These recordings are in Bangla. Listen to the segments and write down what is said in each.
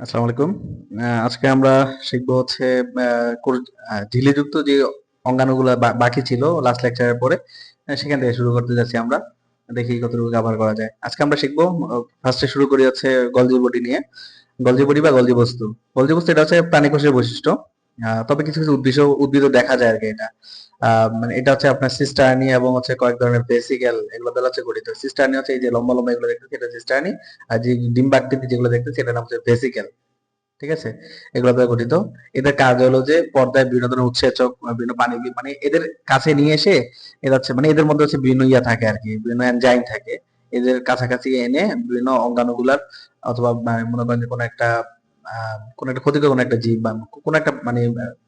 আসসালামু আলাইকুম। আজকে আমরা শিখব হচ্ছে আহ, যে অঙ্গাণুগুলো বাকি ছিল লাস্ট লেকচারের পরে সেখান থেকে শুরু করতে যাচ্ছি আমরা। দেখি কতটুকু কভার করা যায়। আজকে আমরা শিখব ফার্স্টে শুরু করি হচ্ছে গলজি বডি নিয়ে। গলজি বডি বা গলজি বস্তু। গলজি বস্তু এটা হচ্ছে প্রাণীকোষের বৈশিষ্ট্য। আহ, তবে কিছু কিছু উদ্ভিদ উদ্ভিদ দেখা যায় আর কি এটা। মানে এটা হচ্ছে আপনার সিস্টার্নি এবং হচ্ছে কয়েক ধরনের বেসিক্যাল এগুলো দ্বারা হচ্ছে গঠিত। সিস্টার্নি হচ্ছে এই যে লম্বা লম্বা এগুলো দেখতেছি, এটা সিস্টার্নি আর যে ডিম্বাকৃতি যেগুলো দেখতেছি, এটার নাম হচ্ছে ভেসিক্যাল ঠিক আছে? এগুলো দ্বারা গঠিত। এদের কাজ হলো যে পর্দায় বিভিন্ন ধরনের উৎসেচক বিভিন্ন পানি মানে এদের কাছে নিয়ে এসে এরা হচ্ছে মানে এদের মধ্যে হচ্ছে বিভিন্ন ইয়া থাকে আর কি, বিভিন্ন এনজাইম থাকে। এদের কাছাকাছি এনে বিভিন্ন অঙ্গাণুগুলার অথবা মানে মনে করেন যে কোনো একটা কোনো একটা ক্ষতিকর কোনো একটা জীব বা কোনো একটা মানে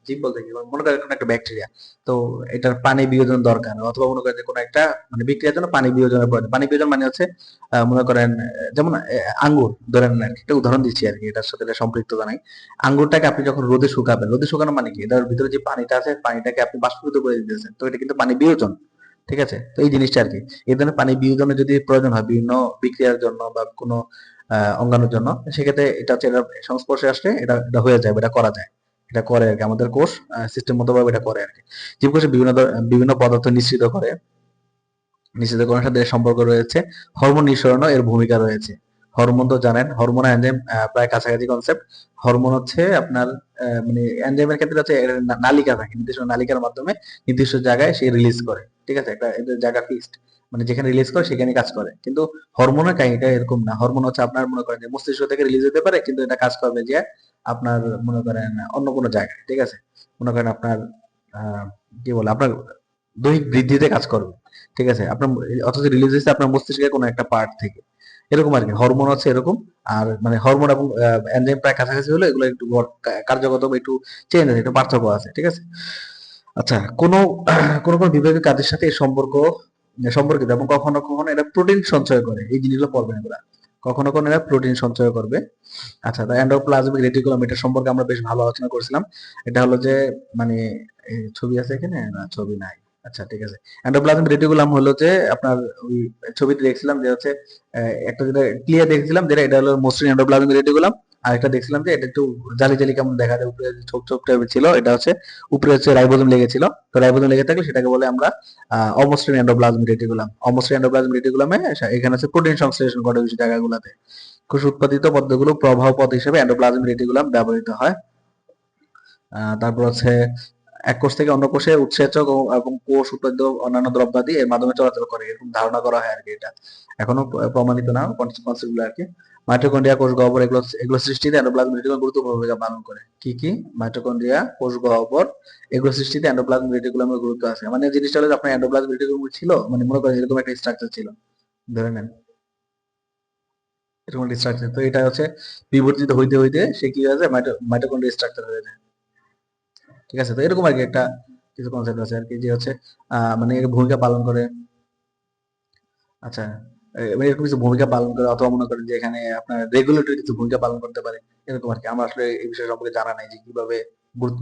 জীব বলতে কি? মনে করেন কোনো একটা ব্যাকটেরিয়া তো এটার পানি বিয়োজন দরকার, অথবা মনে করেন যে কোনো একটা মানে বিক্রিয়ার জন্য পানি বিয়োজনের প্রয়োজন। পানি বিয়োজন মানে হচ্ছে মনে করেন যেমন আঙ্গুর, ধরেন একটা উদাহরণ দিচ্ছি আর কি, এটার সাথে এটা সম্পৃক্ততা নাই আঙ্গুরটাকে আপনি যখন রোদে শুকাবেন, রোদে শুকানো মানে কি? এটার ভিতরে যে পানিটা আছে, পানিটাকে আপনি বাষ্পীভূত করে দিতেছেন, তো এটা কিন্তু পানি বিয়োজন, ঠিক আছে? তো এই জিনিসটা আর কি, এই ধরনের পানি বিয়োজনের যদি প্রয়োজন হয় বিভিন্ন বিক্রিয়ার জন্য বা কোনো আহ, অঙ্গাণুর জন্য। সেক্ষেত্রে এটা হচ্ছে এটার সংস্পর্শে আসলে এটা এটা হয়ে যায় এটা করা যায়। এটা করে আর কি। আমাদের কোষ সিস্টেম মতো ভাবে এটা করে আর কি। জীবকোষে বিভিন্ন বিভিন্ন পদার্থ নিঃসৃত করে। নিশ্চিত করার সাথে সম্পর্ক রয়েছে। হরমোন নিঃসরণও এর ভূমিকা রয়েছে। হরমোন তো জানেন হরমোন এনজাইম প্রায় কাছাকাছি কনসেপ্ট হরমোন হচ্ছে আপনার মানে এনজাইমের ক্ষেত্রে হচ্ছে নালিকা থাকে নির্দিষ্ট নালিকার মাধ্যমে নির্দিষ্ট জায়গায় সে রিলিজ করে। ঠিক আছে? একটা জায়গা ফিক্সড মানে যেখানে রিলিজ করে সেখানে কাজ করে। কিন্তু হরমোনের কাহিনীটা এরকম না। হরমোন হচ্ছে আপনার মনে করেন যে মস্তিষ্ক থেকে রিলিজ হতে পারে, কিন্তু এটা কাজ করবে যে আপনার মনে করেন অন্য কোনো জায়গায়, ঠিক আছে? মনে করেন আপনার কি বলে, আপনার দৈহিক বৃদ্ধিতে কাজ করবে, ঠিক আছে? আপনার অথচ রিলিজ হয়েছে আপনার মস্তিষ্কের কোনো একটা পার্ট থেকে। এরকম আর কি। হরমোন হচ্ছে এরকম। আর মানে হরমোন এবং এনজাইম প্রায় কাছাকাছি হলে এগুলো একটু কার্যগত একটু চেঞ্জ আছে, একটু পার্থক্য আছে, ঠিক আছে? আচ্ছা কোনো কোনো কোনো বিভাগীয় কাজের সাথে এই সম্পর্ক সম্পর্কিত এবং কখনো কখনো এটা প্রোটিন সঞ্চয় করে, এই জিনিসগুলো পড়বেন এগুলা কখনো কখনো এরা প্রোটিন সঞ্চয় করবে। আচ্ছা তো এন্ডোপ্লাজমিক রেটিকুলাম এটা সম্পর্কে আমরা বেশ ভালো আলোচনা করেছিলাম। এটা হলো যে মানে ছবি আছে এখানে? না, ছবি নাই। আচ্ছা ঠিক আছে। এন্ডোপ্লাজমিক রেটিকুলাম হলো যে, আপনার ওই ছবিতে দেখছিলাম যে হচ্ছে একটা যেটা ক্লিয়ার দেখছিলাম, যেটা এটা হলো মসৃণ এন্ডোপ্লাজমিক রেটিকুলাম আর একটা দেখছিলাম যে এটা একটু জালি জালি কেমন দেখা যায় উপরে ছোপ ছোপ টাইপের ছিল এটা হচ্ছে উপরে হচ্ছে রাইবোজোম লেগেছিল তো রাইবোজোম লেগে থাকলে সেটাকে বলে আমরা আহ, অমসৃণ এন্ডোপ্লাজমিক রেটিকুলাম। অমসৃণ এন্ডোপ্লাজমিক রেটিকুলামে এখানে হচ্ছে প্রোটিন সংশ্লেষণ ঘটে বেশি জায়গাগুলোতে। কোষ উৎপাদিত পদ্মগুলো প্রবাহ পথ হিসেবে এন্ডোপ্লাজমিক রেটিকুলাম ব্যবহৃত হয়। তারপর হচ্ছে এক কোষ থেকে অন্য কোষে উৎসেচক এবং কোষ উৎপাদিত অন্যান্য দ্রব্যাদি এর মাধ্যমে চলাচল করে। এরকম ধারণা করা হয় আর কি এটা। এখনও প্রমাণিত না কনসেপ্টগুলো আর কি। মাইটোকন্ড্রিয়া কোষ গহ্বর এগুলো এগুলো সৃষ্টিতে এন্ডোপ্লাজমিক রেটিকুলাম গুরুত্বপূর্ণ ভূমিকা পালন করে। কি কি? মাইটোকন্ড্রিয়া কোষ গহ্বর এগুলো সৃষ্টিতে এন্ডোপ্লাজমিক রেটিকুলামের গুরুত্ব আছে। মানে জিনিসটা হলো আপনার এন্ডোপ্লাজমিক রেটিকুলাম ছিল মানে মনে করেন এরকম একটা স্ট্রাকচার ছিল। ধরে নেন। এরকম একটা স্ট্রাকচার তো এটা হচ্ছে বিবর্তিত হইতে হইতে সে কি হয়ে যায়? মাইটোকন্ড্রিয়া স্ট্রাকচার হয়ে যায়। ঠিক আছে? তো এরকম আর কি একটা কিছু কনসেপ্ট আছে আর কি, যে হচ্ছে মানে এর ভূমিকা পালন করে। আচ্ছা। এরকম কিছু ভূমিকা পালন করে, অথবা মনে করেন যে এখানে আপনার রেগুলেটরি কিছু ভূমিকা পালন করতে পারে, এরকম আর কি। আমার আসলে এই বিষয় সম্পর্কে জানা নাই যে কীভাবে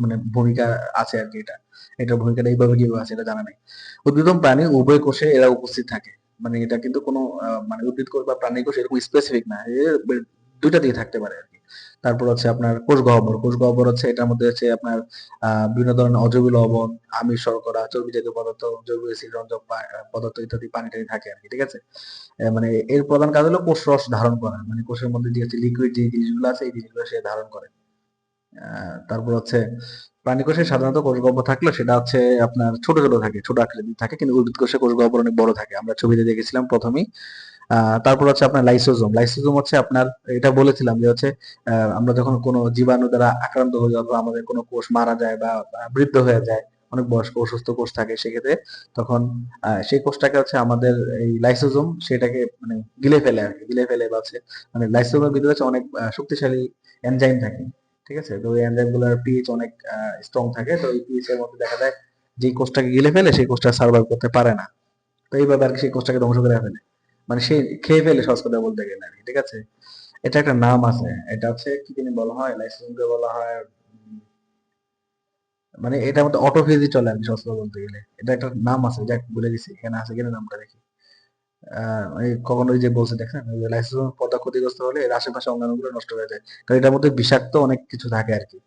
মানে ভূমিকা আছে আর কি এটা। এটার ভূমিকাটা এইভাবে কীভাবে আছে এটা জানা নাই। উদ্ভিদম প্রাণী উভয় কোষে এরা উপস্থিত থাকে। মানে এটা কিন্তু কোনো মানে উদ্ভিদ কোষ বা প্রাণী কোষ এরকম স্পেসিফিক না। দুইটা দিয়ে থাকতে পারে আর কি। তারপর হচ্ছে আপনার কোষ গহ্বর। কোষ গহ্বর হচ্ছে এটার মধ্যে হচ্ছে আপনার বিভিন্ন ধরনের অজৈব লবণ, আমিষ শর্করা, চর্বি জাতীয় পদার্থ, জৈব অ্যাসিড, রঞ্জক পদার্থ ইত্যাদি, পানি টানি থাকে আর কি, ঠিক আছে? মানে এর প্রধান কাজ হলো কোষ রস ধারণ করা। মানে কোষের মধ্যে যে হচ্ছে লিকুইড যে জিনিসগুলো আছে, এই জিনিসগুলো সে ধারণ করে। তারপর হচ্ছে প্রাণী কোষে সাধারণত কোষ গহ্বর থাকলেও সেটা হচ্ছে আপনার ছোট ছোট থাকে, ছোট আকৃতির থাকে, কিন্তু উদ্ভিদ কোষে কোষ গহ্বর অনেক বড় থাকে। আমরা ছবিতে দেখেছিলাম প্রথমেই। তারপর হচ্ছে আপনার লাইসোজোম লাইসোজোম হচ্ছে আপনার, এটা বলেছিলাম যে হচ্ছে আমরা যখন কোনো জীবাণু দ্বারা আক্রান্ত হয়ে অথবা আমাদের কোনো কোষ মারা যায় বা বৃদ্ধ হয়ে যায়, অনেক বয়স্ক অসুস্থ কোষ থাকে সেক্ষেত্রে, তখন সেই কোষটাকে হচ্ছে আমাদের এই লাইসোজোম সেটাকে মানে গিলে ফেলে আর কি। গিলে ফেলে বা হচ্ছে মানে লাইসোজোমের ভিতরে হচ্ছে অনেক শক্তিশালী এনজাইম থাকে, ঠিক আছে? তো ওই এনজাইমগুলোর পিএইচ অনেক স্ট্রং থাকে, তো এই পিএইচ এর মধ্যে দেখা যায় যে কোষটাকে গিলে ফেলে, সেই কোষটা সার্ভাইভ করতে পারে না। তো এইভাবে আর কি সেই কোষটাকে ধ্বংস করে ফেলে। মানে সে খেয়ে ফেলে সহজ কথা বলতে গেলে আর ঠিক আছে? এটা একটা নাম আছে, এটা হচ্ছে কি জানি বলা হয় লাইসেন্সকে বলা হয় মানে এটা মধ্যে অটোফেজি চলে আর কি সহজ কথা বলতে গেলে। এটা একটা নাম আছে, যাক, ভুলে গেছি, এখানে আছে কিনা নামটা দেখি। কখনো যে বলছে দেখেন লাইসোজোম পর্দা ক্ষতিগ্রস্ত হলে এর আশেপাশে অঙ্গাণুগুলো নষ্ট হয়ে যায়। কারণ এটার মধ্যে বিষাক্ত অনেক কিছু থাকে আর কি।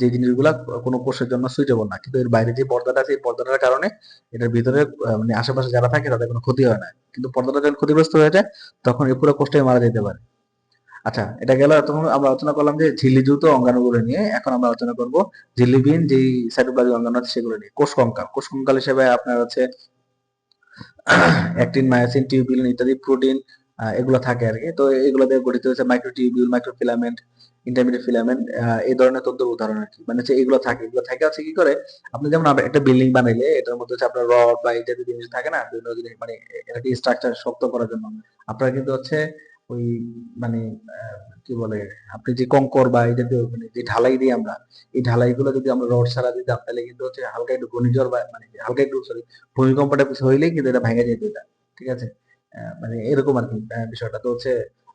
যে জিনিসগুলা কোনো কোষের জন্য সুইটেবল না। কিন্তু এর বাইরে যে পর্দাটা আছে, এই পর্দাটার কারণে এটার ভিতরে মানে আশেপাশে যারা থাকে, তাদের কোনো ক্ষতি হয় না। কিন্তু পর্দাটা যখন ক্ষতিগ্রস্ত হয়ে যায়, তখন এই পুরো কোষটাই মারা যেতে পারে। আচ্ছা এটা গেল। তখন আমরা আলোচনা করলাম যে ঝিল্লিযুক্ত অঙ্গাণুগুলো নিয়ে। এখন আমরা আলোচনা করব ঝিল্লিবিহীন যেই সাইটোপ্লাজমিক অঙ্গাণু আছে, সেগুলো নিয়ে। কোষ কঙ্কাল। কোষ কঙ্কাল হিসেবে আপনার হচ্ছে অ্যাক্টিন মায়োসিন টিউবিউলিন ইত্যাদি প্রোটিন এগুলো থাকে আর কি। তো এগুলো দিয়ে গঠিত হয়েছে মাইক্রোটিউবিউল মাইক্রোফিলামেন্ট ইন্টারমিডিয়েট ফিলামেন্ট এই ধরনের তথ্য উদাহরণ আর কি। মানে হচ্ছে এগুলো থাকে এগুলো থাকে আছে কি করে, আপনি যেমন একটা বিল্ডিং বানাইলে, এটার মধ্যে হচ্ছে আপনার রড বা ইত্যাদি জিনিস থাকে না, বিভিন্ন জিনিস মানে এটাকে স্ট্রাকচার শক্ত করার জন্য। আপনার কিন্তু হচ্ছে ওই মানে কি বলে, আপনি যে কঙ্কর বা এই জাতীয় মানে যে ঢালাই দিই আমরা, এই ঢালাই গুলো যদি আমরা রড ছাড়া দিতাম, তাহলে কিন্তু হচ্ছে হালকা একটু ঘূর্ণিঝড় বা মানে হালকা একটু সরি ভূমিকম্পটা কিছু হইলেই কিন্তু এটা ভেঙে যেত এটা, ঠিক আছে? মানে এরকম আর কি বিষয়টা। তো হচ্ছে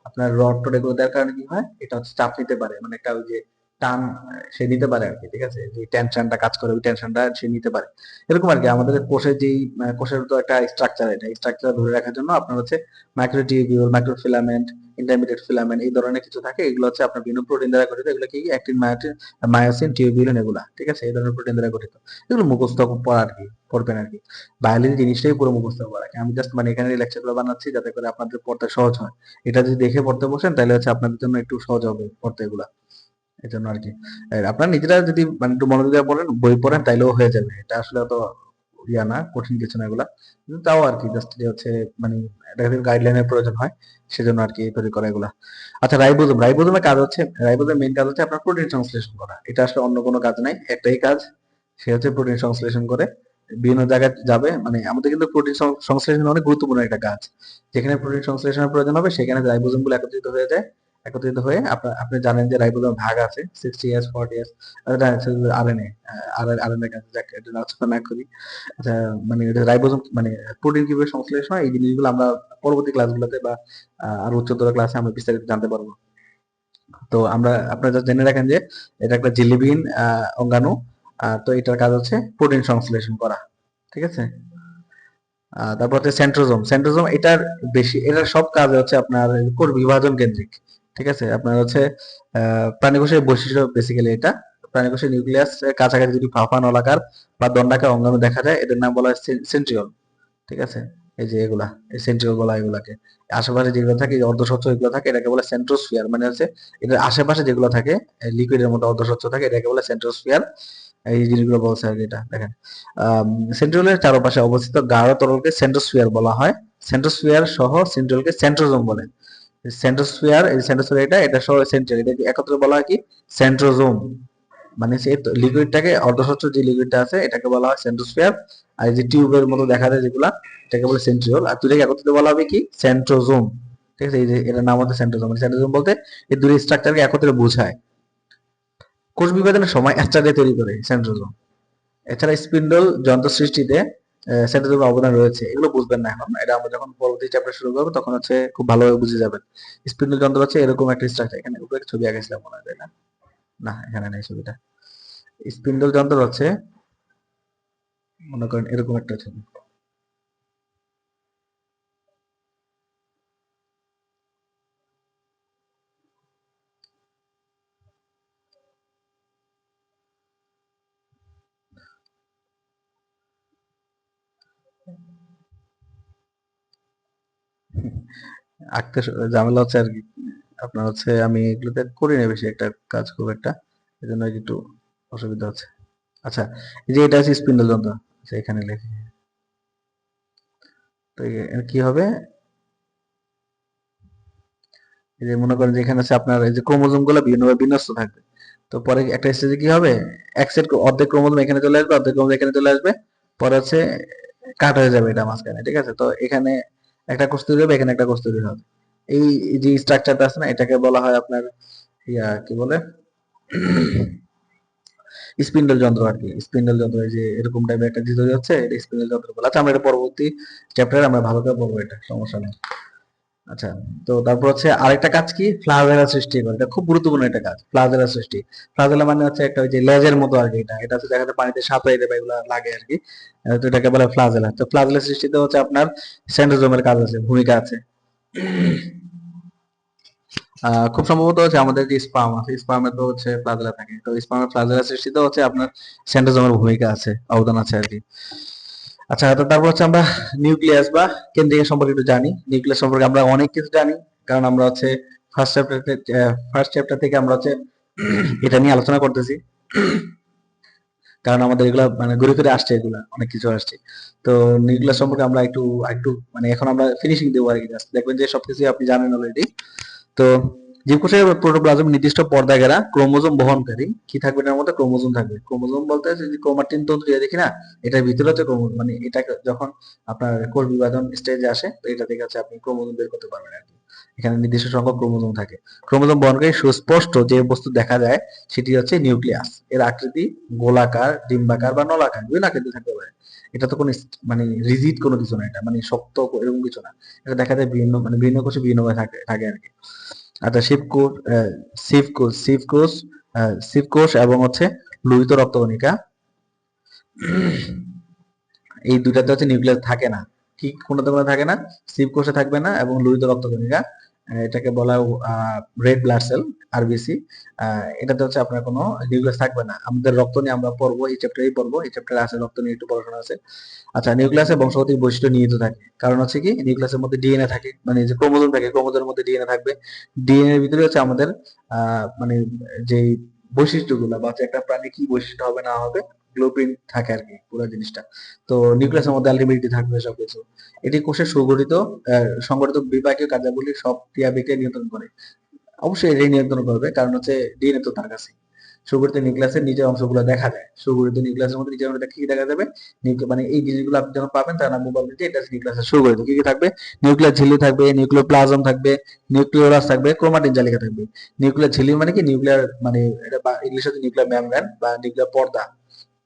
আপনার রড টড এগুলো দেওয়ার কারণে কি হয়? এটা হচ্ছে চাপ নিতে পারে। মানে একটা ওই যে টান সে নিতে পারে আর কি ঠিক আছে? যে টেনশনটা কাজ করে, ওই টেনশনটা সে নিতে পারে। এরকম আর কি আমাদের কোষের যেই কোষের তো একটা স্ট্রাকচার এটা স্ট্রাকচার ধরে রাখার জন্য আপনার হচ্ছে মাইক্রোটিউবিউল মাইক্রোফিলামেন্ট ইন্টারমিডিয়েট ফিলামেন্ট এই ধরনের কিছু থাকে। এগুলো হচ্ছে আপনার বিভিন্ন প্রোটিন দ্বারা গঠিত। এগুলো কি? অ্যাক্টিন মায়োটিন মায়োসিন টিউবিউলিন এগুলা, ঠিক আছে? এই ধরনের প্রোটিন দ্বারা গঠিত। এগুলো মুখস্থ পড়া আর কি পড়বেন আর কি বায়োলজি জিনিসটাই পুরো মুখস্থ করা। আমি জাস্ট মানে এখানে লেকচারগুলো বানাচ্ছি যাতে করে আপনাদের পড়তে সহজ হয়। এটা যদি দেখে পড়তে বসেন, তাহলে হচ্ছে আপনাদের জন্য একটু সহজ হবে পড়তে এগুলা। এই জন্য আর কি নিজেরা যদি মানে একটু মনোযোগ পড়েন, বই পড়েন, তাইলেও হয়ে যাবে। এটা আসলে অত ইয়া না, কঠিন কিছু না এগুলা। কিন্তু তাও আর কি জাস্ট হচ্ছে মানে গাইডলাইনের প্রয়োজন হয়, সেজন্য আর কি তৈরি করা এগুলা। আচ্ছা কাজ হচ্ছে মেইন কাজ হচ্ছে আপনার প্রোটিন সংশ্লেষণ করা। এটা আসলে অন্য কোনো কাজ নাই। একটাই কাজ, সে হচ্ছে প্রোটিন সংশ্লেষণ করে। বিভিন্ন জায়গায় যাবে মানে আমাদের কিন্তু প্রোটিন সংশ্লেষণ অনেক গুরুত্বপূর্ণ একটা কাজ। যেখানে প্রোটিন সংশ্লেষণের প্রয়োজন হবে, সেখানে রাইবোজোমগুলো একত্রিত হয়ে যায়। একত্রিত হয়ে আপনার আপনি জানেন যে রাইবোজোম ভাগ আছে sixty years forty years RNA RNA না করি। আচ্ছা মানে রাইবোজোম মানে প্রোটিন কীভাবে সংশ্লেষণ হয় এই জিনিসগুলো আমরা পরবর্তী ক্লাসগুলোতে বা আরও উচ্চতর ক্লাসে আমরা বিস্তারিত জানতে পারব। তো আমরা আপনারা জেনে রাখেন যে এটা একটা জিলিবিহীন আহ, অঙ্গাণু তো এটার কাজ হচ্ছে প্রোটিন সংশ্লেষণ করা ঠিক আছে? তারপর হচ্ছে সেন্ট্রোজোম সেন্ট্রোজোম এটার বেশি এটার সব কাজ হচ্ছে আপনার কোর বিভাজন কেন্দ্রিক। ঠিক আছে? আপনার হচ্ছে প্রাণীকোষের বৈশিষ্ট্য বেসিক্যালি এটা। প্রাণীকোষের নিউক্লিয়াস কাছাকাছি যদি ফাঁপা নলাকার বা দণ্ডাকার অঙ্গাণু দেখা যায় এদের নাম বলা হয় সেন্ট্রিওল ঠিক আছে? এই যে এগুলা, এই সেন্ট্রিওল বলা এগুলাকে। আশেপাশে যেগুলো থাকে অর্ধস্বচ্ছ এগুলো থাকে, এটাকে বলে সেন্ট্রোস্ফিয়ার মানে হচ্ছে, এটার আশেপাশে যেগুলো থাকে লিকুইডের মধ্যে অর্ধস্বচ্ছ থাকে, এটাকে বলে সেন্ট্রোস্ফিয়ার এই জিনিসগুলো বলছে আর এটা, দেখেন। সেন্ট্রিওলের চারপাশে অবস্থিত গাঢ় তরলকে সেন্ট্রোস্ফিয়ার বলা হয়। সেন্ট্রোস্ফিয়ার সহ সেন্ট্রিওলকে সেন্ট্রোজোম বলে। সেন্ট্রোস্ফিয়ার এই সেন্ট্রোস্ফিয়ার এটা এটা সহ সেন্ট্রিওল এটা একত্রে বলা হয় কি? সেন্ট্রোজোম মানে সেই লিকুইডটাকে অর্ধস্বচ্ছ যে লিকুইডটা আছে, এটাকে বলা হয় সেন্ট্রোস্ফিয়ার আর যে টিউবের মতো দেখা যায় যেগুলা, এটাকে বলে সেন্ট্রিওল আর দুটাকে একত্রিত বলা হবে কি? সেন্ট্রোজোম ঠিক আছে? এই যে এটার নাম হচ্ছে সেন্ট্রোজোম মানে সেন্ট্রোজোম বলতে এই দুই স্ট্রাকচারকে একত্রে বোঝায়। কোষ বিভাজনের সময় অ্যাস্ট্রাডে তৈরি করে সেন্ট্রোজোম এছাড়া স্পিন্ডল যন্ত্র সৃষ্টিতে সেন্ট্রোজোমের অবদান রয়েছে। এগুলো বুঝবেন না এখন। এটা আমরা যখন পরবর্তী চ্যাপ্টার শুরু করব, তখন হচ্ছে খুব ভালোভাবে বুঝে যাবেন। স্পিন্ডল যন্ত্র হচ্ছে, এরকম একটা স্ট্রাকচার এখানে উপরে ছবি আঁকেছিলাম মনে হয় না? না, এখানে নেই ছবিটা। স্পিন্ডল যন্ত্র হচ্ছে, মনে করেন এরকম একটা ছবি। আঁকতে ঝামেলা হচ্ছে আর কি। আপনার হচ্ছে আমি এগুলোতে করি না বেশি একটা কাজ খুব একটা। এই জন্য একটু অসুবিধা হচ্ছে। আচ্ছা এই যে এটা আছে স্পিন্ডল যন্ত্র। আচ্ছা এখানে লেখি। তো কি হবে? এই যে মনে করেন যে এখানে আছে আপনার এই যে ক্রোমোজোমগুলো বিভিন্নভাবে বিন্যস্ত থাকবে। তো পরে একটা স্টেজে কি হবে? এক অর্ধেক ক্রোমোজোম এখানে চলে আসবে, অর্ধেক ক্রোমোজোম এখানে চলে আসবে। পরে হচ্ছে কাট হয়ে যাবে এটা মাঝখানে, ঠিক আছে? তো এখানে একটা কোষ তৈরি হবে, এখানে একটা কোষ তৈরি হবে। এই যে স্ট্রাকচারটা আছে না, এটাকে বলা হয় আপনার ইয়া, কি বলে? স্পিন্ডল যন্ত্র আর কি। স্পিন্ডল যন্ত্র যে এরকম টাইপের একটা জিনিস হচ্ছে এটা স্পিন্ডল যন্ত্র বলে আচ্ছা আমরা এটা পরবর্তী চ্যাপ্টারে আমরা ভালো করে পড়ব এটা, সমস্যা নেই। আচ্ছা তো তারপর হচ্ছে আরেকটা কাজ কি? ফ্লাজেলা সৃষ্টি করে। খুব গুরুত্বপূর্ণ একটা কাজ ফ্লাজেলা সৃষ্টি। ফ্লাজেলা মানে হচ্ছে একটা ওই যে লেজের মতো আর কি এটা। এটা হচ্ছে দেখা যায় পানিতে সাঁতরাইতে বা এগুলো লাগে আর কি। তো এটাকে বলে ফ্লাজেলা তো ফ্লাজেলা সৃষ্টিতে হচ্ছে আপনার সেন্ট্রোজোমের কাজ আছে, ভূমিকা আছে। খুব সম্ভবত হচ্ছে আমাদের যে স্পাম আছে, স্পামে তো হচ্ছে ফ্লাজেলা থাকে। তো স্পামের ফ্লাজেলা সৃষ্টিতে হচ্ছে আপনার সেন্ট্রোজোমের ভূমিকা আছে, অবদান আছে আর কি। আচ্ছা তারপর হচ্ছে আমরা নিউক্লিয়াস বা কেন্দ্রিক সম্পর্কে একটু জানি। নিউক্লিয়াস সম্পর্কে আমরা অনেক কিছু জানি, কারণ আমরা হচ্ছে ফার্স্ট চ্যাপ্টার ফার্স্ট চ্যাপ্টার থেকে আমরা হচ্ছে এটা নিয়ে আলোচনা করতেছি। কারণ আমাদের এগুলা মানে ঘুরে ফিরে আসছে এগুলা, অনেক কিছু আসছে। তো নিউক্লিয়াস সম্পর্কে আমরা একটু একটু মানে এখন আমরা ফিনিশিং দেবো আর কি। দেখবেন যে সবকিছু আপনি জানেন অলরেডি তো জীবকোষের প্রোটোপ্লাজম নির্দিষ্ট পর্দা ঘেরা ক্রোমোজোম বহনকারী। কি থাকবে এটার মধ্যে? ক্রোমোজোম থাকবে। ক্রোমোজোম বলতে হচ্ছে যে ক্রোমাটিন তন্তু দেখি না, এটার ভিতরে হচ্ছে ক্রোমোজোম মানে এটা যখন আপনার কোষ বিভাজন স্টেজে আসে, তো এটা থেকে হচ্ছে আপনি ক্রোমোজোম বের করতে পারবেন আর কি। এখানে নির্দিষ্ট সংখ্যক ক্রোমোজোম থাকে। ক্রোমোজোম বহনকারী সুস্পষ্ট যে বস্তু দেখা যায়, সেটি হচ্ছে নিউক্লিয়াস। এর আকৃতি গোলাকার, ডিম্বাকার বা নলাকার, বিভিন্ন আকৃতি থাকতে পারে। এটা তো কোনো মানে রিজিড কোনো কিছু না এটা মানে শক্ত এরকম কিছু না। এটা দেখা যায় বিভিন্ন মানে বিভিন্ন কোষে বিভিন্নভাবে থাকে থাকে আর কি। আচ্ছা শিবকোষ শিবকোষ শিবকোষ শিবকোষ এবং হচ্ছে লোহিত রক্তকণিকা। এই দুটাতে হচ্ছে নিউক্লিয়াস থাকে না। কি কোনটাতে কোনো থাকে না? শিবকোষে থাকবে না এবং লোহিত রক্তকণিকা। এটাকে বলা রেড ব্লাড সেল আরবিসি এটাতে হচ্ছে আপনার কোনো নিউক্লিয়াস থাকবে না। আমাদের রক্ত নিয়ে আমরা পড়ব, এই চ্যাপ্টারেই পড়ব, এই চ্যাপ্টারে আছে, রক্ত নিয়ে একটু পড়াশোনা আছে। আচ্ছা নিউক্লিয়াসে বংশগতির বৈশিষ্ট্য নিহিত থাকে। কারণ হচ্ছে কি নিউক্লিয়াসের মধ্যে ডিএনএ থাকে মানে যে ক্রোমোজোম থাকে, ক্রোমোজোমের মধ্যে ডিএনএ থাকবে। ডিএনএ এর ভিতরে হচ্ছে আমাদের মানে যে বৈশিষ্ট্যগুলো বা একটা প্রাণী কি বৈশিষ্ট্য হবে, না হবে ব্লুপ্রিন্ট থাকে আর কি, পুরো জিনিসটা। তো নিউক্লিয়াসের মধ্যে আলটিমেটলি থাকবে সবকিছু। এটি কোষের সুগঠিত সংগঠিত বিপাকীয় কার্যাবলী সব ক্রিয়া বিক্রিয়া নিয়ন্ত্রণ করে। অবশ্যই এটাই নিয়ন্ত্রণ করবে, কারণ হচ্ছে ডিএনএ তো তার কাছে সুগঠিত নিউক্লিয়াসের নিজের অংশগুলো দেখা যায়। সুগঠিত নিউক্লিয়াসের মধ্যে নিজের অংশটা কি দেখা যাবে? মানে এই জিনিসগুলো আপনি যখন পাবেন তখন আপনি বলবেন যে এটা নিউক্লিয়াসের সুগঠিত। কি কি থাকবে? নিউক্লিয়ার ঝিল্লি থাকবে নিউক্লিয়ার প্লাজম থাকবে নিউক্লিওরাস থাকবে ক্রোমাটিন জালিকা থাকবে। নিউক্লিয়ার ঝিল্লি মানে কি? নিউক্লিয়ার মানে এটা ইংলিশে হচ্ছে নিউক্লিয়ার মেমব্রেন বা নিউক্লিয়ার পর্দা।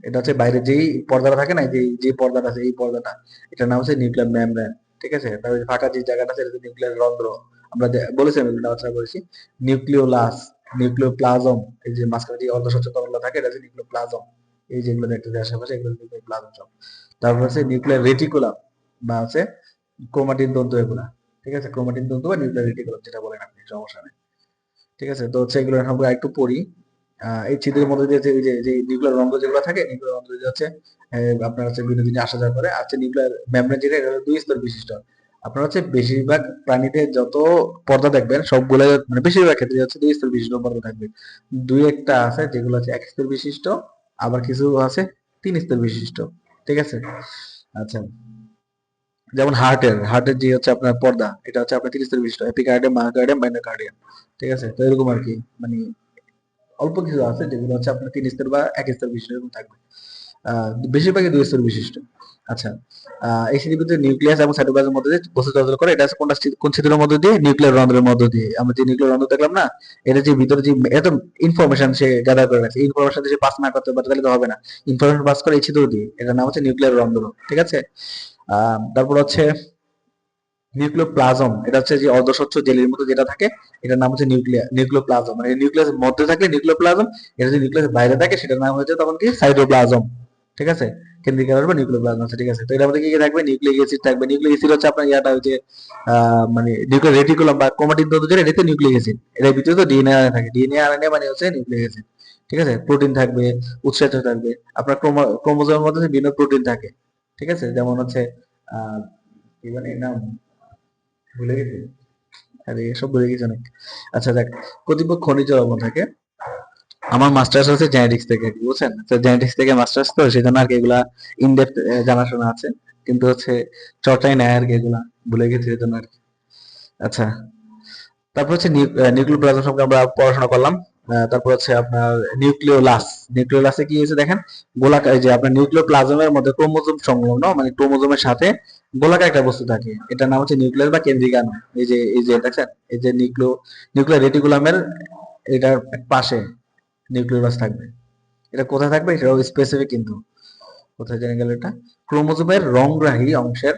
এটা হচ্ছে বাইরে যেই পর্দাটা থাকে না যে যে পর্দাটা আছে, এই পর্দাটা, এটার নাম হচ্ছে নিউক্লিয়ার মেমব্রেন ঠিক আছে? তারপরে ফাঁকা যে জায়গাটা আছে, এটা হচ্ছে নিউক্লিয়ার রন্ধ্র। আমরা দে- বলেছিলাম আলোচনা করেছি। নিউক্লিওলাস নিউক্লিওপ্লাজম এই যে মাঝখানে যে অর্ধস্বচ্ছ তরল থাকে, এটা হচ্ছে নিউক্লিওপ্লাজম এই যেগুলো দেখতে আশেপাশে, এগুলো নিউক্লিওপ্লাজম তারপর হচ্ছে নিউক্লিয়ার রেটিকুলাম বা হচ্ছে ক্রোমাটিন তন্তু এগুলা, ঠিক আছে? ক্রোমাটিন তন্তু বা নিউক্লিয়ার রেটিকুলাম যেটা বলেন আপনি, সমস্যা নেই। ঠিক আছে? তো হচ্ছে এগুলো সম্পর্কে একটু পড়ি। এই ছিদ্রের মধ্যে দিয়ে যে যে নিউক্লিয়ার রন্ধ্র যেগুলো থাকে নিউক্লিয়ার রন্ধ্র দিয়ে হচ্ছে আপনার হচ্ছে বিভিন্ন জিনিস আসা যাওয়া করে। হচ্ছে নিউক্লিয়ার মেমব্রেন যেটা, এটা দুই স্তর বিশিষ্ট। আপনার হচ্ছে বেশিরভাগ প্রাণীতে যত পর্দা দেখবেন সবগুলো মানে বেশিরভাগ ক্ষেত্রে হচ্ছে দুই স্তর বিশিষ্ট পর্দা থাকবে। দুই একটা আছে যেগুলো হচ্ছে এক স্তর বিশিষ্ট, আবার কিছু আছে তিন স্তর বিশিষ্ট। ঠিক আছে? আচ্ছা। যেমন হার্টের হার্টের যে হচ্ছে আপনার পর্দা, এটা হচ্ছে আপনার তিন স্তর বিশিষ্ট, এপিকার্ডিয়াম মায়োকার্ডিয়াম বাইনোকার্ডিয়াম ঠিক আছে? তো এরকম আর কি মানে অল্প কিছু আছে যেগুলো হচ্ছে আপনার তিন স্তর বা এক স্তর বিশিষ্ট এরকম থাকবে। বেশিরভাগই দুই স্তর বিশিষ্ট। আচ্ছা এই ভিতরে নিউক্লিয়াস এবং সাইটোপ্লাজমের মধ্যে বস্তু চলাচল করে। এটা কোনটা কোন ছিদ্রের মধ্যে দিয়ে? নিউক্লিয়ার রন্ধ্রের মধ্যে দিয়ে। আমরা যে নিউক্লিয়ার রন্ধ্র দেখলাম না এটা যে ভিতরে যে এত ইনফরমেশন সে গ্যাদার করে রাখছে ইনফরমেশন সে পাস না করতে পারে তাহলে তো হবে না। ইনফরমেশন পাস করে এই ছিদ্র দিয়ে। এটার নাম হচ্ছে নিউক্লিয়ার রন্ধ্র। ঠিক আছে? আহ, তারপর হচ্ছে নিউক্লিওপ্লাজম, এটা হচ্ছে যে অর্ধস্বচ্ছ জেলির মতো যেটা থাকে, এটার নাম হচ্ছে নিউক্লিয়ার নিউক্লিওপ্লাজম। মানে নিউক্লিয়াসের মধ্যে থাকলে নিউক্লিওপ্লাজম, এটা যদি নিউক্লিয়াসের বাইরে থাকে, সেটার নাম হচ্ছে তখন কি? সাইটোপ্লাজম। ঠিক আছে? নিউক্লিওপ্লাজম আছে, ঠিক আছে? তো মধ্যে কি কি থাকবে? নিউক্লিক অ্যাসিড থাকবে। নিউক্লিক অ্যাসিড হচ্ছে আপনার ইয়াটা হচ্ছে মানে নিউক্লিয়ার রেটিকুলাম বা ক্রোমাটিন তন্তু যেটা, এটাতে নিউক্লিক অ্যাসিড। ভিতরে তো ডিএনএ থাকে। ডিএনএ আরএনএ মানে হচ্ছে নিউক্লিক অ্যাসিড। ঠিক আছে? প্রোটিন থাকবে উৎসেচ থাকবে। আপনার ক্রোমোজোমের মধ্যে বিভিন্ন প্রোটিন থাকে। ঠিক আছে? যেমন হচ্ছে, আহ, কি মানে নাম? ভুলে গেছি। আরে এসব ভুলে গেছি অনেক। আচ্ছা দেখ কতিপয় খনিজ লবণ থাকে। আমার মাস্টার্স হচ্ছে জেনেটিক্স থেকে, বুঝছেন? তো জেনেটিক্স থেকে মাস্টার্স তো সেজন্য আর কি এগুলা ইনডেপথ জানাশোনা আছে। কিন্তু হচ্ছে চর্চাই নেয় আর কি এগুলা। ভুলে গেছি সেজন্য আর কি। আচ্ছা তারপর হচ্ছে নিউক্লিওপ্লাজম সম্পর্কে আমরা পড়াশোনা করলাম। তারপর হচ্ছে আপনার নিউক্লিওলাস। নিউক্লিওলাসে কি হয়েছে দেখেন? গোলাকার যে আপনার নিউক্লিওপ্লাজমের মধ্যে ক্রোমোজোম সংলগ্ন মানে ক্রোমোজোমের সাথে গোলাকার একটা বস্তু থাকে। এটার নাম হচ্ছে নিউক্লিয়াস বা কেন্দ্রিকাণু। এই যে এই যে, দেখছেন? এই যে নিউক্লিও, নিউক্লিয়ার রেটিকুলামের এটার পাশে নিউক্লিওলাস থাকবে। এটা কোথায় থাকবে? সেটাও স্পেসিফিক কিন্তু। কোথায় জেনে গেল এটা? ক্রোমোজোমের রংগ্রাহী অংশের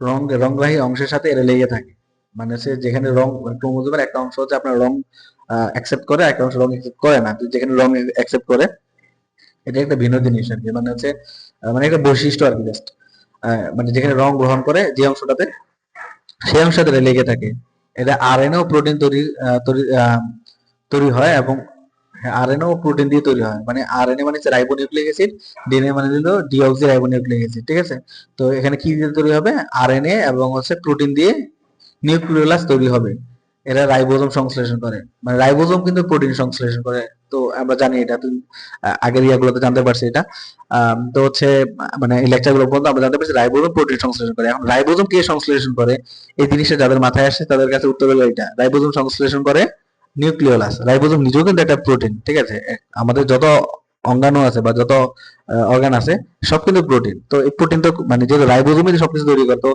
রং, রংগ্রাহী অংশের সাথে এরা লেগে থাকে। মানে হচ্ছে যেখানে রং ক্রোমোজোমের একটা অংশ হচ্ছে আপনার রং অ্যাকসেপ্ট করে একটা অংশ রং অ্যাকসেপ্ট করে না। যেখানে রং অ্যাকসেপ্ট করে, এটা একটা ভিন্ন জিনিস আর কি। মানে হচ্ছে মানে একটা বৈশিষ্ট্য আর কি জাস্ট মানে যেখানে রং গ্রহণ করে, যে অংশটাতে, সেই অংশটাতে লেগে থাকে। এটা আরএনএ ও প্রোটিন তৈরি তৈরি হয় এবং আরএনএ ও প্রোটিন দিয়ে তৈরি হয়। মানে আরএনএ মানে হচ্ছে রাইবোনিউক্লিক অ্যাসিড ডিএনএ মানে হলো ডিঅক্সি রাইবোনিউক্লিক অ্যাসিড ঠিক আছে? তো এখানে কি দিয়ে তৈরি হবে? আর আরএনএ এবং হচ্ছে প্রোটিন দিয়ে নিউক্লিওলাস তৈরি হবে। এরা রাইবোজোম সংশ্লেষণ করে। মানে রাইবোজোম কিন্তু প্রোটিন সংশ্লেষণ করে। তো আমরা জানি এটা তুমি আগের ইয়াগুলোতে জানতে পারছি এটা। তো হচ্ছে মানে এই লেকচারগুলো পর্যন্ত আমরা জানতে পারছি রাইবোজোম প্রোটিন সংশ্লেষণ করে। এখন রাইবোজোম কে সংশ্লেষণ করে? এই জিনিসটা যাদের মাথায় আসে তাদের কাছে উত্তর হলো এটা। রাইবোজোম সংশ্লেষণ করে নিউক্লিওলাস। রাইবোজোম নিজেও কিন্তু একটা প্রোটিন, ঠিক আছে? আমাদের যত অঙ্গাণু আছে বা যত অর্গান আছে, সব কিন্তু প্রোটিন তো এই প্রোটিন তো মানে যেহেতু রাইবোজোমই সবকিছু তৈরি করতো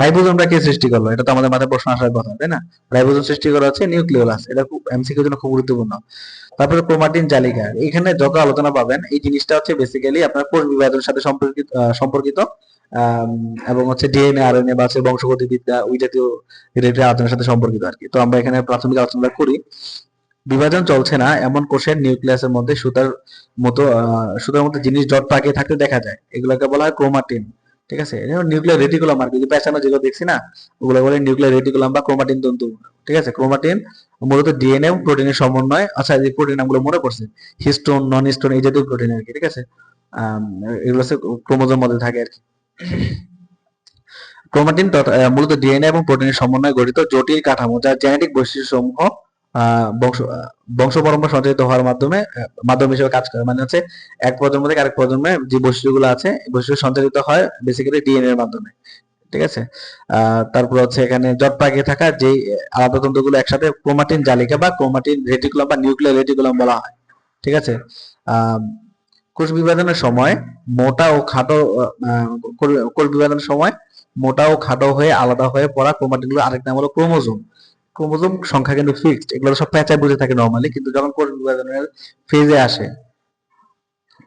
রাইবোজোমটা কে সৃষ্টি করল? এটা তো আমাদের মাথায় প্রশ্ন আসার কথা, তাই না? রাইবোজোম সৃষ্টি করা হচ্ছে নিউক্লিওলাস এটা খুব এমসিকিউর জন্য খুব গুরুত্বপূর্ণ। তারপরে ক্রোমাটিন জালিকা, এখানে যত আলোচনা পাবেন, এই জিনিসটা হচ্ছে বেসিক্যালি আপনার কোষ বিভাজনের সাথে সম্পর্কিত সম্পর্কিত এবং হচ্ছে ডিএনএ আরএনএ বা হচ্ছে বংশগতি বিদ্যা ওই জাতীয় রিলেটেড আলোচনার সাথে সম্পর্কিত আর কি। তো আমরা এখানে প্রাথমিক আলোচনা করি। বিভাজন চলছে না এমন কোষের নিউক্লিয়াসের মধ্যে সুতার মতো সুতার মতো জিনিস জট পাকিয়ে থাকতে দেখা যায়। এগুলোকে বলা হয় ক্রোমাটিন ঠিক আছে? নিউক্লিয়ার রেটিকুলাম আর কি পেঁচানো যেগুলো দেখছি না ওগুলো বলে নিউক্লিয়ার রেটিকুলাম বা ক্রোমাটিন তন্তু ঠিক আছে? ক্রোমাটিন মূলত ডিএনএ প্রোটিনের সমন্বয় আচ্ছা এই প্রোটিন নামগুলো মনে পড়ছে? হিস্টোন নন হিস্টোন এই জাতীয় প্রোটিন আর কি ঠিক আছে? এগুলো হচ্ছে ক্রোমোজোম মধ্যে থাকে আর কি। ক্রোমাটিন মূলত ডিএনএ এবং প্রোটিনের সমন্বয়ে গঠিত জটিল কাঠামো যা জেনেটিক বৈশিষ্ট্যসমূহ আহ, বংশ বংশ পরম্পরা সঞ্চালিত হওয়ার মাধ্যমে মাধ্যম হিসেবে কাজ করে। মানে হচ্ছে এক প্রজন্ম থেকে আরেক প্রজন্মে যে বৈশিষ্ট্যগুলো আছে বৈশিষ্ট্য সঞ্চালিত হয় বেসিক্যালি ডিএনএ এর মাধ্যমে। ঠিক আছে? তারপর হচ্ছে এখানে জট পাকিয়ে থাকা যে আলাদা তন্তুগুলো একসাথে ক্রোমাটিন জালিকা বা ক্রোমাটিন রেটিকুলাম বা নিউক্লিয়ার রেটিকুলাম বলা হয়। ঠিক আছে? কোষ বিভাজনের সময় মোটা ও খাটো কোষ বিভাজনের সময় মোটা ও খাটো হয়ে আলাদা হয়ে পড়া ক্রোমাটিনগুলো আরেক নাম হলো ক্রোমোজোম ক্রোমোজোম সংখ্যা কিন্তু ফিক্সড এগুলো সব প্যাঁচায় বুঝে থাকে নর্মালি কিন্তু যখন কোষ বিভাজনের ফেজে আসে,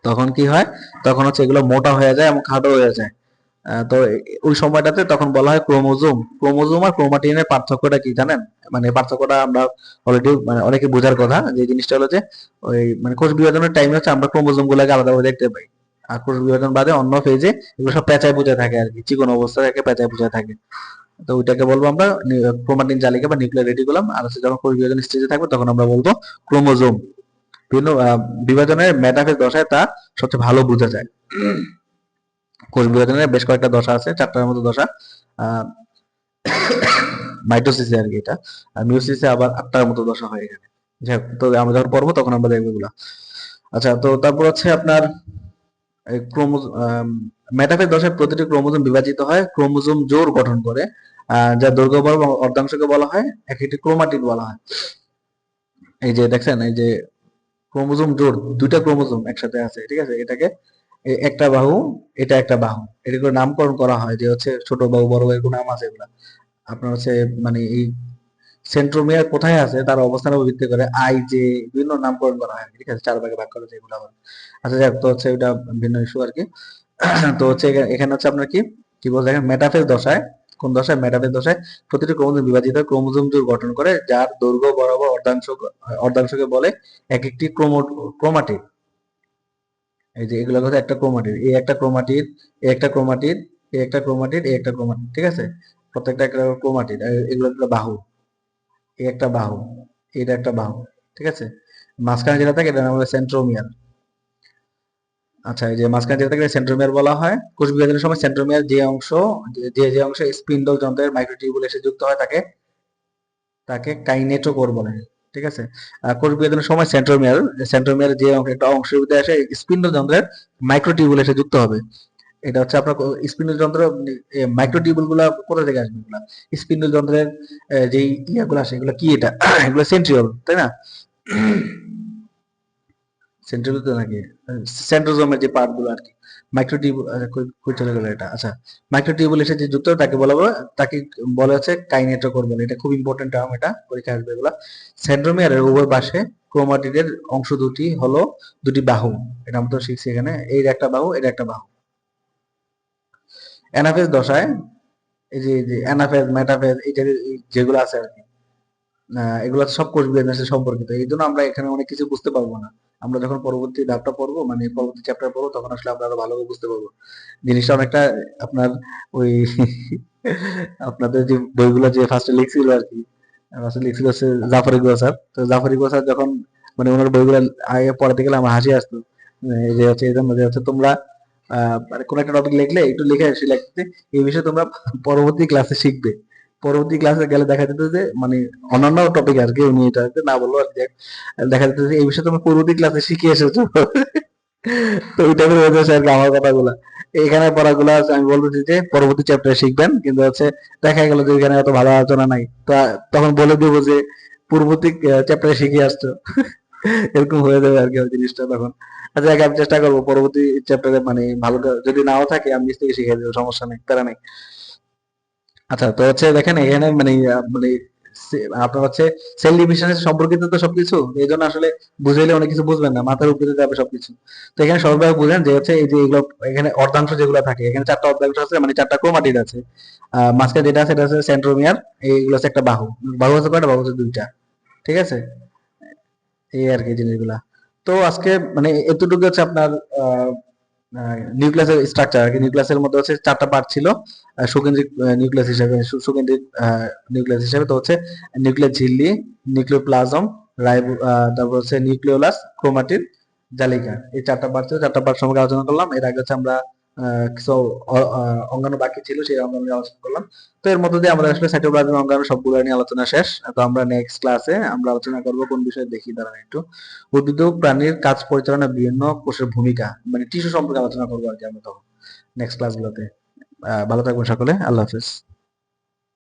তখন কি হয়? তখন হচ্ছে এগুলো মোটা হয়ে যায় এবং খাটো হয়ে যায়। তো ওই সময়টাতে তখন বলা হয় ক্রোমোজোম। ক্রোমোজোম আর ক্রোমাটিনের পার্থক্যটা কি জানেন? মানে পার্থক্যটা আমরা অলরেডি মানে অনেকে বোঝার কথা, যে জিনিসটা হলো যে ওই মানে কোষ বিভাজনের টাইমে হচ্ছে আমরা ক্রোমোজোম গুলাকে আলাদাভাবে দেখতে পাই। আর কোষ বিভাজন বাদে অন্য ফেজে এগুলো সব পেঁচায় বুঝে থাকে আর কি চিকন অবস্থা থেকে পেঁচায় বুঝে থাকে। তো ওইটাকে বলব আমরা ক্রোমাটিন জালিকা বা নিউক্লিয়ার রেটিকুলাম। আর যখন কোষ স্টেজে থাকবে, তখন আমরা বলব ক্রোমোজোম। বিভিন্ন বিভাজনের মেটাফেজ দশায় তা সবচেয়ে ভালো বোঝা যায়। কোষ বিভাজনের বেশ কয়েকটা দশা আছে, চারটার মতো দশা। মাইটোসিসে আর কি এটা। মিউসিসে আবার আটটার মতো দশা হয় এখানে। যাই তো আমরা যখন পড়ব, তখন আমরা দেখব এগুলা। আচ্ছা তো তারপর হচ্ছে আপনার ক্রোমোজোম মেটাফেজ দশায় প্রতিটি ক্রোমোজোম বিভাজিত হয় ক্রোমোজোম জোর গঠন করে যা দৈর্ঘ্য এবং অর্ধাংশকে বলা হয়, এক একটি ক্রোমাটিড বলা হয়। এই যে দেখছেন, এই যে ক্রোমোজোম জোর, দুইটা ক্রোমোজোম একসাথে আছে, ঠিক আছে? এটাকে একটা বাহু, এটা একটা বাহু। এটা করে নামকরণ করা হয় যে হচ্ছে ছোট বাহু, বড় বাহু এরকম নাম আছে এগুলা। আপনার হচ্ছে মানে এই সেন্ট্রোমিয়ার কোথায় আছে? তার অবস্থানের উপর ভিত্তি করে আই যে বিভিন্ন নামকরণ করা হয়। ঠিক আছে? চার ভাগে ভাগ করা যায় এগুলো আবার। আচ্ছা যাক, তো হচ্ছে এটা ভিন্ন ইস্যু আর কি। তো হচ্ছে এখা- এখানে হচ্ছে আপনার কি কি বলছে? এখানে মেটাফেজ দশায়, কোন দশায়? মেটাফেজ দশায় প্রতিটি ক্রোমোজোম বিভাজিত ক্রোমোজোম জোড় গঠন করে, যার দৈর্ঘ্য বরাবর অর্ধাংশ অর্ধাংশকে বলে এক একটি ক্রোমো, ক্রোমাটিড। এই যে এগুলো হচ্ছে একটা ক্রোমাটিড। এই একটা ক্রোমাটিড এই একটা ক্রোমাটিড এই একটা ক্রোমাটিড এই একটা ক্রোমাটিড। ঠিক আছে? প্রত্যেকটা একটা ক্রোমাটিড এগুলো বাহু। একটা বাহু এটা একটা বাহু, ঠিক আছে? মাঝখানে যেটা থাকে এটা নাম হলো সেন্ট্রোমিয়ার আচ্ছা এই যে মাঝখানে যেটা থাকে সেন্ট্রোমিয়ার বলা হয়। কোষ বিভাজনের সময় সেন্ট্রোমিয়ার যে অংশ, যে- যে অংশে স্পিন্ডল যন্ত্রের মাইক্রোটিউবুল এসে যুক্ত হয়, তাকে তাকে কাইনেটোকোর বলে, ঠিক আছে? কোষ বিভাজনের সময় সেন্ট্রোমিয়ার সেন্ট্রোমিয়ার যে অংশ, একটা অংশের ভিতরে আসে স্পিন্ডল যন্ত্রের মাইক্রোটিউবুল এসে যুক্ত হবে। এটা হচ্ছে আপনার স্পিন্ডল যন্ত্র মাইক্রোটিউবুলগুলা কোথা থেকে আসবে এগুলা? স্পিন্ডল যন্ত্রের যেই ইয়াগুলো আসে, এগুলো কি এটা? এগুলো সেন্ট্রিওল তাই না? সেন্ট্রিওল তো নাকি? সেন্ট্রোজোমের যে পার্টগুলো আর কি। মাইক্রোটিউবুল কই চলে গেল এটা? আচ্ছা মাইক্রোটিউবুল এসে যে যুক্ত তাকে বলা হয় তাকে বলা হচ্ছে কাইনেটোকোর বলে এটা খুব ইম্পর্টেন্ট টার্ম এটা পরীক্ষায় আসবে এগুলা। সেন্ট্রোমিয়ারের উভয় পাশে ক্রোমাটিডের অংশ দুটি হলো, দুটি বাহু। এটা আমরা তো শিখছি এখানে এর একটা বাহু এর একটা বাহু। অ্যানাফেজ দশায়, এই যে যে অ্যানাফেজ এই যেগুলো আছে আর কি এগুলো সব কোষ বিন্যাসের সম্পর্কিত, এই জন্য আমরা এখানে অনেক কিছু বুঝতে পারব না। আমরা যখন পরবর্তী ধাপটা পড়ব মানে পরবর্তী চ্যাপ্টার পড়ব, তখন আসলে আমরা আরও ভালোভাবে বুঝতে পারব। জিনিসটা অনেকটা আপনার ওই আপনাদের যে বইগুলো যে ফার্স্টে লিখছিল আর কি ফার্স্টে লিখছিল হচ্ছে জাফর ইকবাল স্যার। তো জাফর ইকবাল স্যার যখন মানে ওনার বইগুলো আগে পড়াতে গেলে আমার হাসি আসতো, এই যে হচ্ছে, এই জন্য যে হচ্ছে তোমরা মানে কোন একটা টপিক লিখলে, একটু লিখে লিখতে, এই বিষয়ে তোমরা পরবর্তী ক্লাসে শিখবে। পরবর্তী ক্লাসে গেলে দেখা যেত যে মানে অন্যান্য টপিক আর কি, উনি এটা না বলল আর দেখা যেত যে, এই বিষয়ে তোমরা পরবর্তী ক্লাসে শিখে এসেছ। তো আর কি আমার কথাগুলা। এখানে পড়াগুলো আছে, আমি বলতেছি যে, পরবর্তী চ্যাপ্টারে শিখবেন, কিন্তু হচ্ছে দেখা গেল যে, এখানে অত ভালো আলোচনা নাই। তো তখন বলে দেবো যে পূর্ববর্তী চ্যাপ্টারে শিখে আসছো। এরকম হয়ে যাবে আর কি জিনিসটা তখন। যাক, আমি চেষ্টা করব পরবর্তী চ্যাপ্টারে মানে ভালো যদি নাও থাকে আমি নিজ থেকে শিখে দেবো সমস্যা নেই প্যারা নেই। আচ্ছা তো হচ্ছে দেখেন এখানে মানে মানে আপনার হচ্ছে সেল ডিভিশনের সম্পর্কিত তো সবকিছু এই জন্য আসলে বুঝাইলে অনেক কিছু বুঝবেন না মাথার উপরে যাবে সবকিছু। তো এখানে সর্বভাবে বুঝেন যে হচ্ছে এই যে এগুলো এখানে অর্ধাংশ যেগুলো থাকে এখানে চারটা অর্ধাংশ আছে মানে চারটা ক্রোমাটিড আছে। মাঝখানে যেটা আছে সেটা হচ্ছে সেন্ট্রোমিয়ার এইগুলো হচ্ছে একটা বাহু বাহু আছে কয়টা? বাহু হচ্ছে দুইটা ঠিক আছে? এই আর কি জিনিসগুলা। তো আজকে মানে এতটুকু হচ্ছে আপনার নিউক্লিয়াসের স্ট্রাকচার আর কি। নিউক্লিয়াসের মধ্যে হচ্ছে চারটা পার্ট ছিল সুকেন্দ্রিক নিউক্লিয়াস হিসেবে সুকেন্দ্রিক নিউক্লিয়াস হিসেবে। তো হচ্ছে নিউক্লিয়ার ঝিল্লি নিউক্লিওপ্লাজম রাইবো তারপর হচ্ছে নিউক্লিওলাস ক্রোমাটিন জালিকা। এই চারটা পার্ট ছিল, চারটা পার্ট সম্পর্কে আলোচনা করলাম। এর আগে হচ্ছে আমরা কিছু অঙ্গাণু বাকি ছিল, সেই অঙ্গাণু নিয়ে আলোচনা করলাম। তো এর মধ্যে দিয়ে আমাদের আসলে সাইটোপ্লাজম অঙ্গাণু সবগুলো নিয়ে আলোচনা শেষ। তো আমরা নেক্সট ক্লাসে আমরা আলোচনা করব কোন বিষয়ে দেখি, দাঁড়ান একটু। উদ্ভিদ প্রাণীর কাজ পরিচালনা বিভিন্ন কোষের ভূমিকা মানে টিস্যু সম্পর্কে আলোচনা করব আর কি আমরা তখন নেক্সট ক্লাসগুলোতে ভালো থাকবেন সকলে, আল্লাহ হাফেজ।